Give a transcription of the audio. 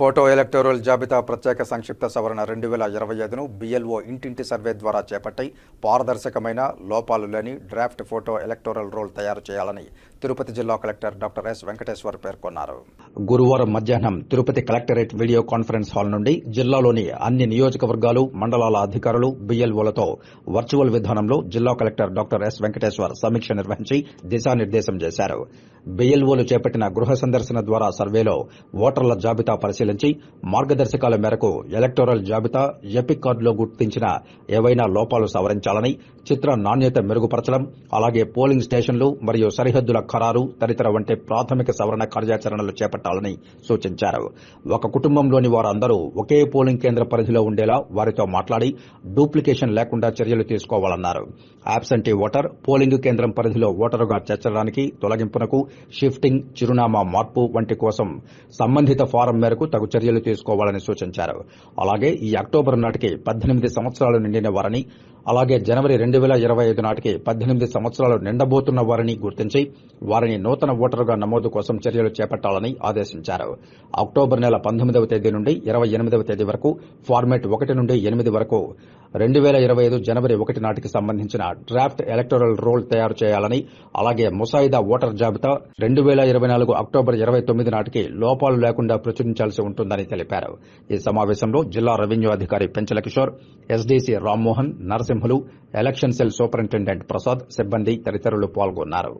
Photo electoral జాబితా ప్రత్యేక సంక్షిప్త సవరణ రెండు వేల ఇరవై ఐదును బిఎల్ఓ ఇంటింటి సర్వే ద్వారా చేపట్టి పారదర్శకమైన లోపాలు లేని డ్రాఫ్ట్ ఫోటో ఎలక్టోరల్ రోల్ తయారు చేయాలని తిరుపతి జిల్లా కలెక్టర్ డాక్టర్ ఎస్ వెంకటేశ్వర్ పేర్కొన్నారు. గురువారం మధ్యాహ్నం Tirupati collectorate video conference hall నుండి జిల్లాలోని అన్ని నియోజకవర్గాలు మండలాల అధికారులు బిఎల్ఓలతో వర్చువల్ విధానంలో జిల్లా కలెక్టర్ డాక్టర్ ఎస్ వెంకటేశ్వర్ సమీక్ష నిర్వహించి దిశానిర్దేశం చేశారు. బిఎల్ఓలు చేపట్టిన గృహ సందర్శన ద్వారా సర్వేలో ఓటర్ల జాబితా పరిశీలించి మార్గదర్శకాల మేరకు ఎలక్టోరల్ జాబితా ఎపిక్ కార్డులో గుర్తించిన ఏవైనా లోపాలు సవరించాలని చిత్ర నాణ్యత మెరుగుపరచడం అలాగే పోలింగ్ స్టేషన్లు మరియు సరిహద్దుల ఖరారు తదితర వంటి ప్రాథమిక సవరణ కార్యాచరణలు చేపట్టాలని సూచించారు. ఒక కుటుంబంలోని వారందరూ ఒకే పోలింగ్ కేంద్ర పరిధిలో ఉండేలా వారితో మాట్లాడి డూప్లికేషన్ లేకుండా చర్యలు తీసుకోవాలన్నారు. యాబ్సెంటీ ఓటర్ పోలింగ్ కేంద్రం పరిధిలో ఓటరుగా చేర్చడానికి తొలగింపునకు షిఫ్టింగ్ చిరునామా మార్పు వంటి కోసం సంబంధిత ఫారం మేరకు తగు చర్యలు తీసుకోవాలని సూచించారు. అలాగే ఈ అక్టోబర్ నాటికి పద్దెనిమిది సంవత్సరాలు నిండిన వారని అలాగే జనవరి రెండు వేల ఇరవై ఐదు నాటికి పద్దెనిమిది సంవత్సరాలు నిండబోతున్న వారిని గుర్తించి వారిని నూతన ఓటరుగా నమోదు కోసం చర్యలు చేపట్టాలని ఆదేశించారు. అక్టోబర్ నెల పంతొమ్మిదవ తేదీ నుండి ఇరవై ఎనిమిదవ తేదీ వరకు ఫార్మేట్ ఒకటి నుండి ఎనిమిది వరకు రెండు వేల ఇరవై ఐదు జనవరి ఒకటి నాటికి సంబంధించిన డ్రాఫ్ట్ ఎలక్టోరల్ రోల్ తయారు చేయాలని అలాగే ముసాయిదా ఓటర్ జాబితా రెండు వేల ఇరవై నాలుగు అక్టోబర్ ఇరవై తొమ్మిది నాటికి లోపాలు లేకుండా ప్రచురించాల్సి ఉంటుందని తెలిపారు. ఈ సమావేశంలో జిల్లా రెవెన్యూ అధికారి Penchala Kishore SDC Rammohan Narasimhulu election cell superintendent Prasad సిబ్బంది తదితరులు పాల్గొన్నారు.